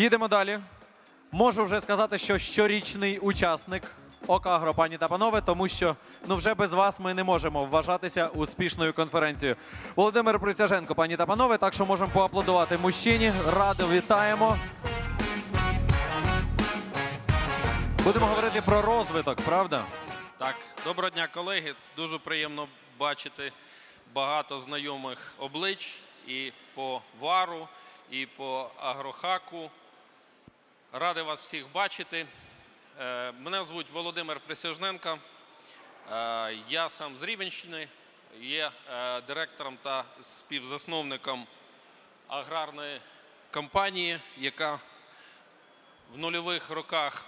Їдемо далі. Можу вже сказати, що щорічний учасник Окагро, пані та панове, тому що ну вже без вас ми не можемо вважатися успішною конференцією. Володимир Присяженко, пані та панове, так що можемо поаплодувати мужчині. Радо вітаємо. Будемо говорити про розвиток, правда? Так, доброго дня, колеги. Дуже приємно бачити багато знайомих облич і по вару, і по агрохаку. Радий вас всіх бачити. Е, Мене звуть Володимир Присяжненко. Е, Я сам з Рівенщини, є е, директором та співзасновником аграрної компанії, яка в нульових роках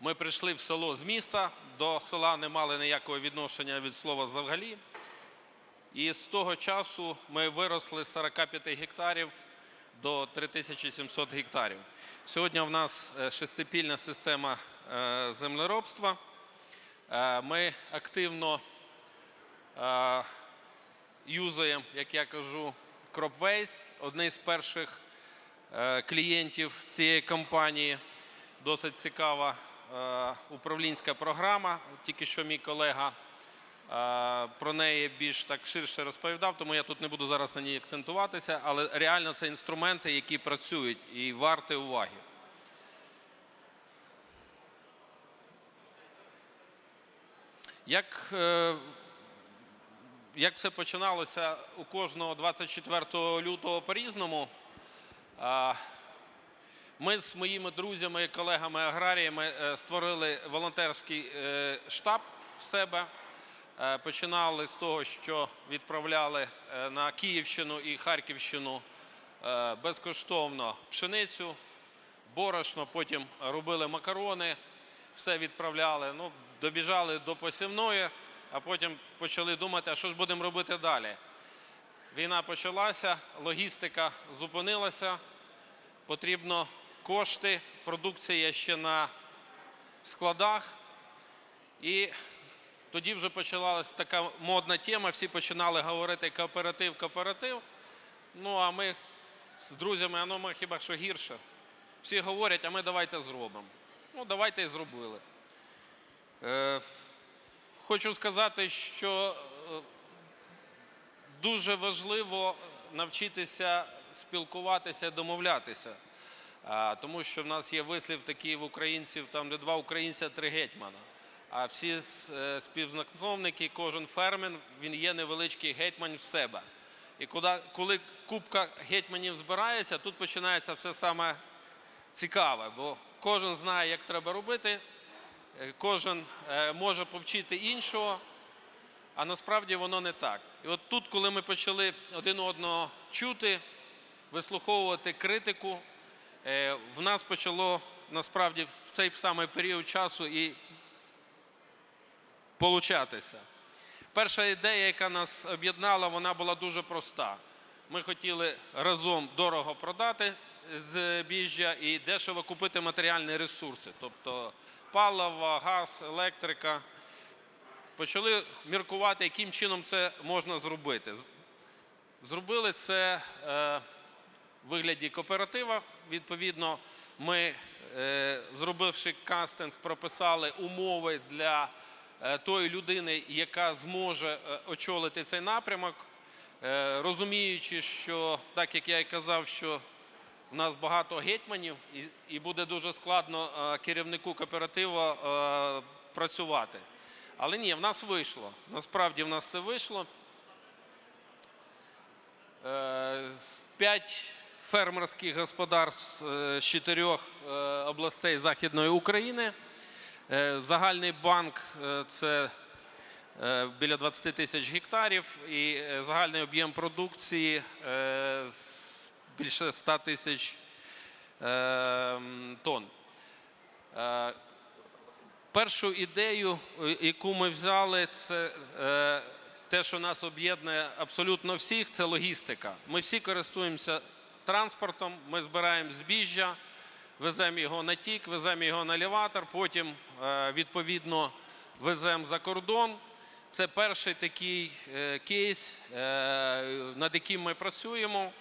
ми прийшли в село з міста, до села не мали ніякого відношення від слова взагалі. І з того часу ми виросли з 45 гектарів до 3700 гектарів. Сьогодні в нас е, шестипільна система е, землеробства. Е, Ми активно юзаємо, як я кажу, CropWays, одний з перших клієнтів цієї компанії. Досить цікава управлінська програма. Тільки що мій колега про неї більш так ширше розповідав, тому я тут не буду зараз на ній акцентуватися, але реально це інструменти, які працюють і варті уваги. Як, е, як це починалося у кожного 24 лютого по-різному, ми з моїми друзями, колегами аграріями е, створили волонтерський е, штаб в себе. Е, Починали з того, що відправляли е, на Київщину і Харківщину е, безкоштовно пшеницю, борошно, потім робили макарони, все відправляли. Ну, добіжали до посівної, а потім почали думати, а що ж будемо робити далі. Війна почалася, логістика зупинилася, потрібно кошти, продукція ще на складах. І тоді вже почалася така модна тема, всі починали говорити кооператив, кооператив. Ну а ми з друзями, а ну ми хіба що гірше. Всі говорять, а ми давайте зробимо. Ну, давайте і зробили. Е, хочу сказати, що е, дуже важливо навчитися спілкуватися, домовлятися. Тому що в нас є вислів такий в українців, там де два українця, три гетьмана. А всі е, співзасновники, кожен фермер, він є невеличкий гетьман в себе. І коли, купка гетьманів збирається, тут починається все саме цікаве, бо кожен знає, як треба робити, е, кожен е, може повчити іншого, а насправді воно не так. І от тут, коли ми почали один одного чути, вислуховувати критику, в нас почало насправді в цей самий період часу і получатися. Перша ідея, яка нас об'єднала, вона була дуже проста. Ми хотіли разом дорого продати збіжжя і дешево купити матеріальні ресурси, тобто паливо, газ, електрика. Почали міркувати, яким чином це можна зробити. Зробили це е, в вигляді кооператива. Відповідно, ми, е, зробивши кастинг, прописали умови для тої людини, яка зможе е, очолити цей напрямок, е, розуміючи, що так як я і казав, що у нас багато гетьманів, і, буде дуже складно е, керівнику кооперативу е, працювати. Але ні, в нас вийшло. Насправді в нас це вийшло. Е, П'ять фермерських господарств е, з чотирьох е, областей Західної України. Е, Загальний банк е, це е, біля 20 тисяч гектарів і загальний об'єм продукції більше 100 тисяч тонн. Першу ідею, яку ми взяли, це те, що нас об'єднує абсолютно всіх, це логістика. Ми всі користуємося транспортом, ми збираємо збіжжя, веземо його на тік, веземо його на елеватор, потім е, відповідно веземо за кордон. Це перший такий е, кейс, е, над яким ми працюємо.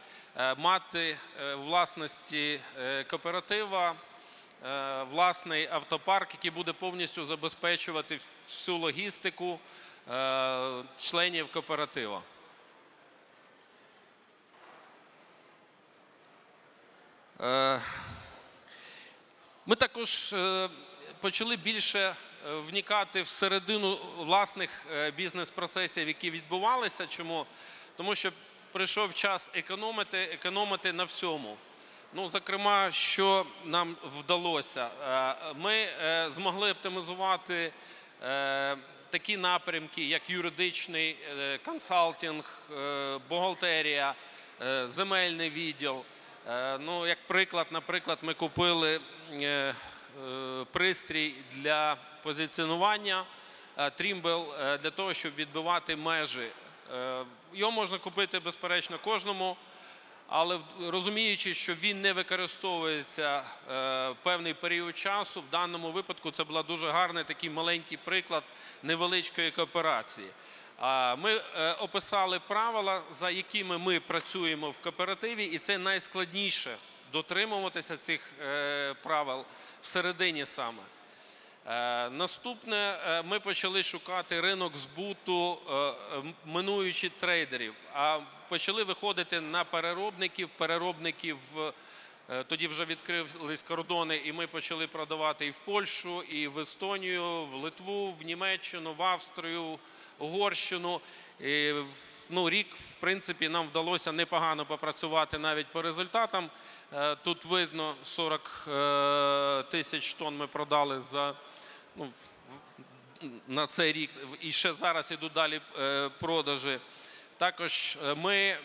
мати власності кооператива власний автопарк, який буде повністю забезпечувати всю логістику членів кооператива. Ми також е, почали більше е, вникати в середину власних е, бізнес-процесів, які відбувалися. Чому? Тому що прийшов час економити, економити на всьому. Ну, зокрема, що нам вдалося, ми змогли оптимізувати такі напрямки, як юридичний консалтинг, бухгалтерія, земельний відділ. Е, Ну, як приклад, наприклад, ми купили е, е, пристрій для позиціонування е, для того, щоб відбивати межі. Його можна купити безперечно кожному, але розуміючи, що він не використовується певний період часу, в даному випадку це була дуже гарний такий маленький приклад невеличкої кооперації. Ми е, описали правила, за якими ми працюємо в кооперативі, і це найскладніше дотримуватися цих е, правил всередині саме. Е, Наступне, ми почали шукати ринок збуту, минуючи трейдерів, а почали виходити на переробників, переробників. Е, Тоді вже відкрились кордони, і ми почали продавати і в Польщу, і в Естонію, в Литву, в Німеччину, в Австрію, Угорщину. І, ну, рік, в принципі, нам вдалося непогано попрацювати навіть по результатам. Е, Тут видно 40 е, тисяч тонн ми продали за ну, на цей рік. І ще зараз ідуть далі продажі. Також ми,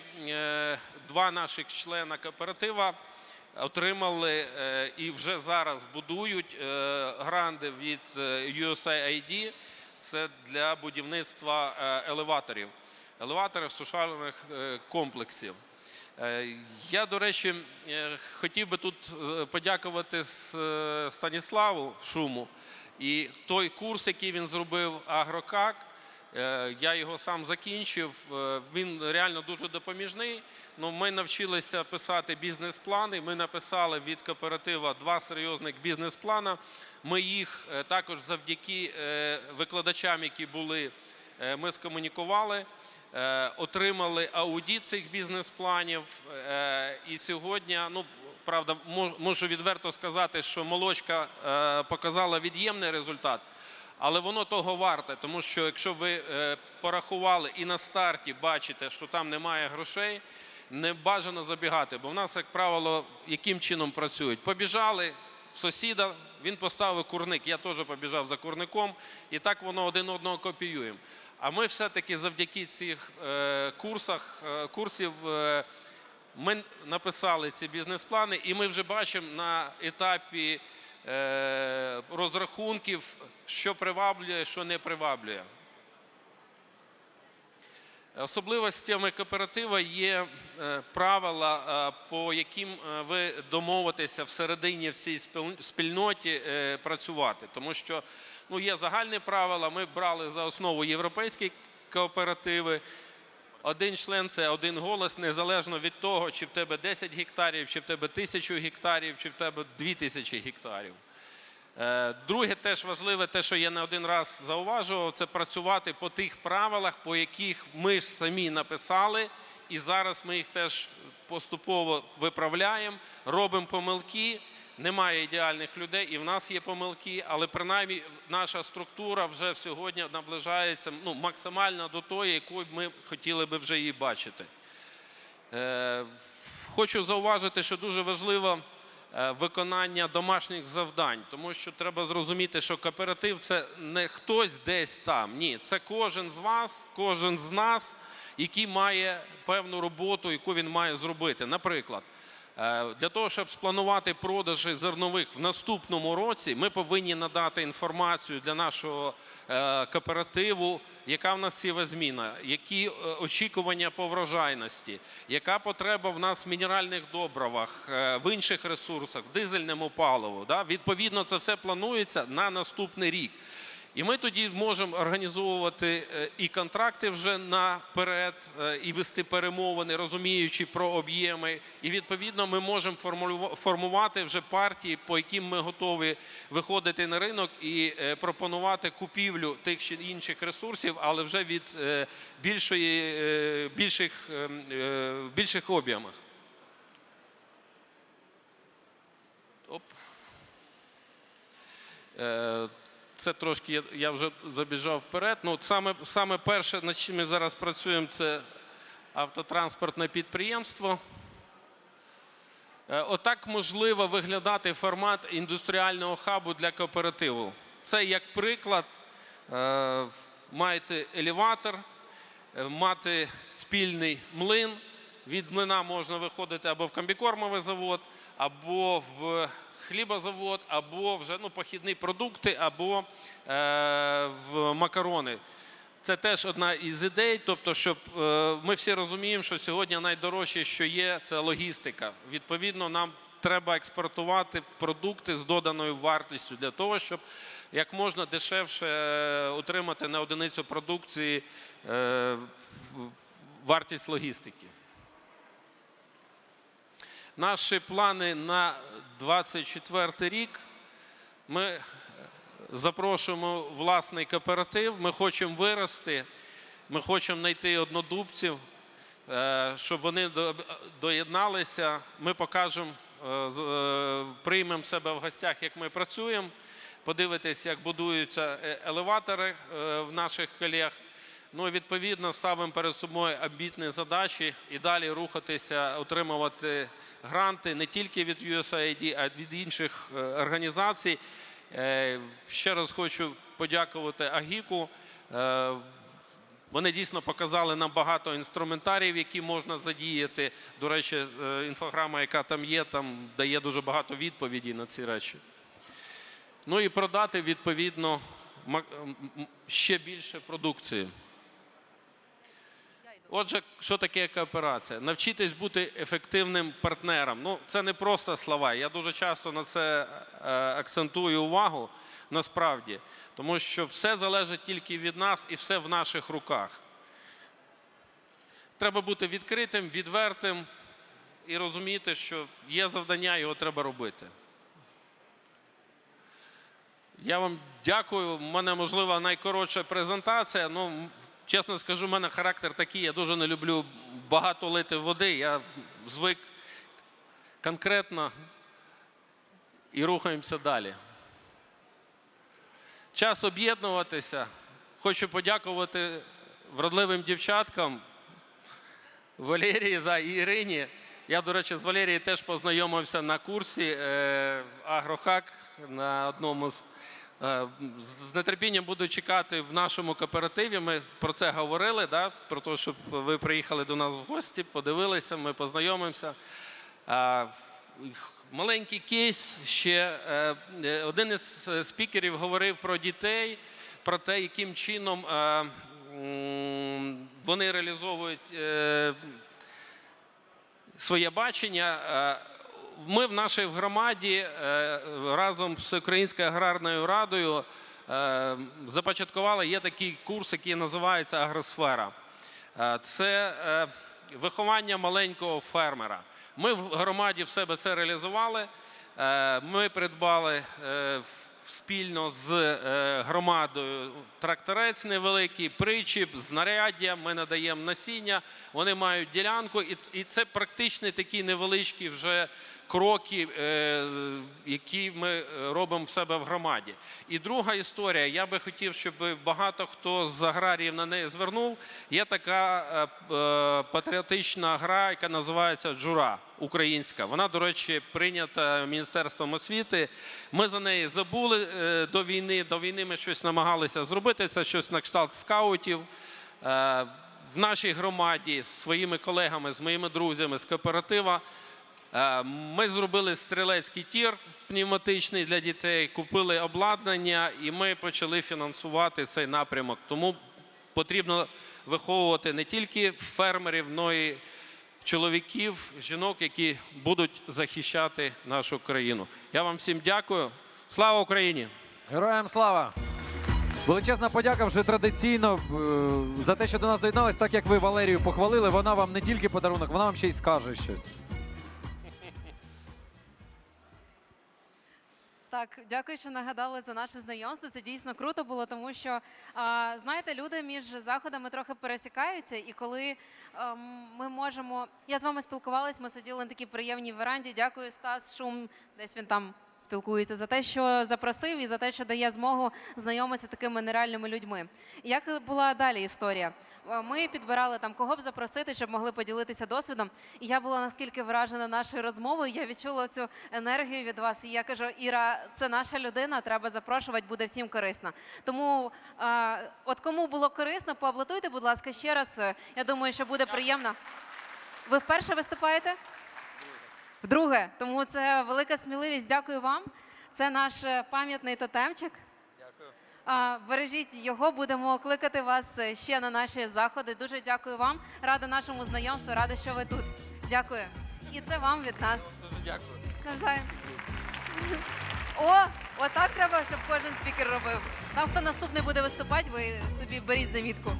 два наших члена кооператива, отримали е, і вже зараз будують е, гранди від е, USAID. Це для будівництва елеваторів, елеваторів сушальних комплексів. Я, до речі, хотів би тут подякувати Станіславу Шуму. І той курс, який він зробив Агрокак, я його сам закінчив. е, Він реально дуже допоміжний. Ну, ми навчилися писати бізнес-плани. Ми написали від кооператива два серйозних бізнес-плана. Ми їх е, також завдяки е, викладачам, які були, е, ми скомунікували. Е, отримали аудит цих бізнес-планів. Е, І сьогодні, ну правда, мо- можу відверто сказати, що молочка е, показала від'ємний результат. Але воно того варте, тому що якщо ви е, порахували і на старті бачите, що там немає грошей, не бажано забігати. Бо в нас, як правило, яким чином працюють? Побіжали в сусіда, він поставив курник, я теж побіжав за курником, і так воно один одного копіюємо. А ми все-таки завдяки цих е, курсах, е, курсів ми написали ці бізнес-плани, і ми вже бачимо на етапі розрахунків, що приваблює, що не приваблює. Особливостями кооператива є е, правила, е, по яким е, ви домовитеся всередині всій спіль- спільноті е, працювати. Тому що ну, є загальні правила. Ми брали за основу європейські кооперативи. Один член це один голос, незалежно від того, чи в тебе 10 гектарів, чи в тебе 1000 гектарів, чи в тебе 2000 гектарів. Е, Друге, теж важливе, те, що я не один раз зауважував, це працювати по тих правилах, по яких ми ж самі написали, і зараз ми їх теж поступово виправляємо, робимо помилки. Немає ідеальних людей, і в нас є помилки, але принаймні наша структура вже сьогодні наближається ну, максимально до тої, якою ми хотіли би вже її бачити. Е, Хочу зауважити, що дуже важливо е, виконання домашніх завдань, тому що треба зрозуміти, що кооператив це не хтось десь там. Ні, це кожен з вас, кожен з нас, який має певну роботу, яку він має зробити. Наприклад, для того, щоб спланувати продажі зернових в наступному році, ми повинні надати інформацію для нашого е, кооперативу, яка в нас сіва зміна, які е, очікування по врожайності, яка потреба в нас в мінеральних добривах, е, в інших ресурсах, в дизельному паливу. Відповідно, це все планується на наступний рік. І ми тоді можемо організовувати е, і контракти вже наперед, е, і вести перемовини, розуміючи про об'єми. І відповідно ми можемо формувати вже партії, по яким ми готові виходити на ринок і е, пропонувати купівлю тих чи інших ресурсів, але вже від більшої, більших, більших об'ємах. Оп. Це трошки я, вже забіжав вперед. Ну, саме, саме перше, над чим ми зараз працюємо, це автотранспортне підприємство. Е, Отак можливо виглядати формат індустріального хабу для кооперативу. Це як приклад, е, маєте елеватор, е, мати спільний млин. Від млина можна виходити або в комбікормовий завод, або в хлібозавод, або вже ну, похідні продукти, або е, в макарони. Це теж одна із ідей, тобто, щоб е, ми всі розуміємо, що сьогодні найдорожче, що є, це логістика. Відповідно, нам треба експортувати продукти з доданою вартістю для того, щоб як можна дешевше е, отримати на одиницю продукції е, вартість логістики. Наші плани на 24 рік. Ми е, запрошуємо власний кооператив. Ми хочемо вирости, ми хочемо знайти однодубців, е, щоб вони доєдналися. Ми покажемо, е, приймемо себе в гостях, як ми працюємо. Подивитись, як будуються елеватори в наших колег. Ну, і відповідно, ставимо перед собою амбітні задачі і далі рухатися, отримувати гранти не тільки від USAID, а й від інших е, організацій. Е, Ще раз хочу подякувати Агіку. Е, Вони дійсно показали нам багато інструментаріїв, які можна задіяти. До речі, інфограма, яка там є, там дає дуже багато відповідей на ці речі. Ну і продати відповідно ще більше продукції. Отже, що таке кооперація? Навчитись бути ефективним партнером. Ну, це не просто слова. Я дуже часто на це е, акцентую увагу насправді, тому що все залежить тільки від нас і все в наших руках. Треба бути відкритим, відвертим і розуміти, що є завдання, його треба робити. Я вам дякую. У мене, можливо, найкоротша презентація. Ну, чесно скажу, в мене характер такий. Я дуже не люблю багато лити води. Я звик конкретно і рухаємося далі. Час об'єднуватися. Хочу подякувати вродливим дівчаткам Валерії да, Ірині. Я, до речі, з Валерією теж познайомився на курсі е, Агрохак на одному з. Е, З нетерпінням буду чекати в нашому кооперативі. Ми про це говорили, да, про те, щоб ви приїхали до нас в гості, подивилися, ми познайомимося. Маленький кейс ще е, е, один із е, спікерів говорив про дітей, про те, яким чином е, вони реалізовують е, своє бачення. Ми в нашій громаді е, разом з Українською аграрною радою е, започаткували є такий курс, який називається Агросфера. Е, Це виховання маленького фермера. Ми в громаді в себе це реалізували. Ми придбали спільно з громадою тракторець невеликий, причіп, знаряддя. Ми надаємо насіння. Вони мають ділянку, і, це практичні такі невеличкі вже кроки, е, які ми е, робимо в себе в громаді. І друга історія. Я би хотів, щоб багато хто з аграріїв на неї звернув. Є така е, патріотична гра, яка називається Джура українська. Вона, до речі, прийнята Міністерством освіти. Ми за неї забули до війни. До війни ми щось намагалися зробити. Це щось на кшталт скаутів. В нашій громаді з своїми колегами, з моїми друзями з кооператива Ми зробили стрілецький тір пневматичний для дітей, купили обладнання, і ми почали фінансувати цей напрямок. Тому потрібно виховувати не тільки фермерів, але й чоловіків, жінок, які будуть захищати нашу країну. Я вам всім дякую. Слава Україні! Героям слава! Величезна подяка вже традиційно е, за те, що до нас доєднались, так як ви Валерію похвалили. Вона вам не тільки подарунок, вона вам ще й скаже щось. Так, дякую, що нагадали за наше знайомство. Це дійсно круто було, тому що знаєте, люди між заходами трохи пересікаються, і коли ем, ми можемо. Я з вами спілкувалась, ми сиділи на такій приємній веранді. Дякую, Стас Шум. Десь він там спілкується за те, що запросив, і за те, що дає змогу знайомитися такими нереальними людьми. Як була далі історія? Е, Ми підбирали там кого б запросити, щоб могли поділитися досвідом. І я була наскільки вражена нашою розмовою. Я відчула цю енергію від вас. І я кажу, Іра, це наша людина, треба запрошувати, буде всім корисно. Тому, е, от кому було корисно, поаплодуйте, будь ласка, ще раз. Е, Я думаю, що буде приємно. Ви вперше виступаєте? Вдруге, тому це велика сміливість. Дякую вам. Це наш е, пам'ятний тотемчик. Дякую. Бережіть його, будемо кликати вас е, ще на наші заходи. Дуже дякую вам. Рада нашому знайомству, рада, що ви тут. Дякую. І це вам від нас. Дуже дякую. Навзаєм. О, отак треба, щоб кожен спікер робив. Там, хто наступний буде виступати, ви собі беріть замітку.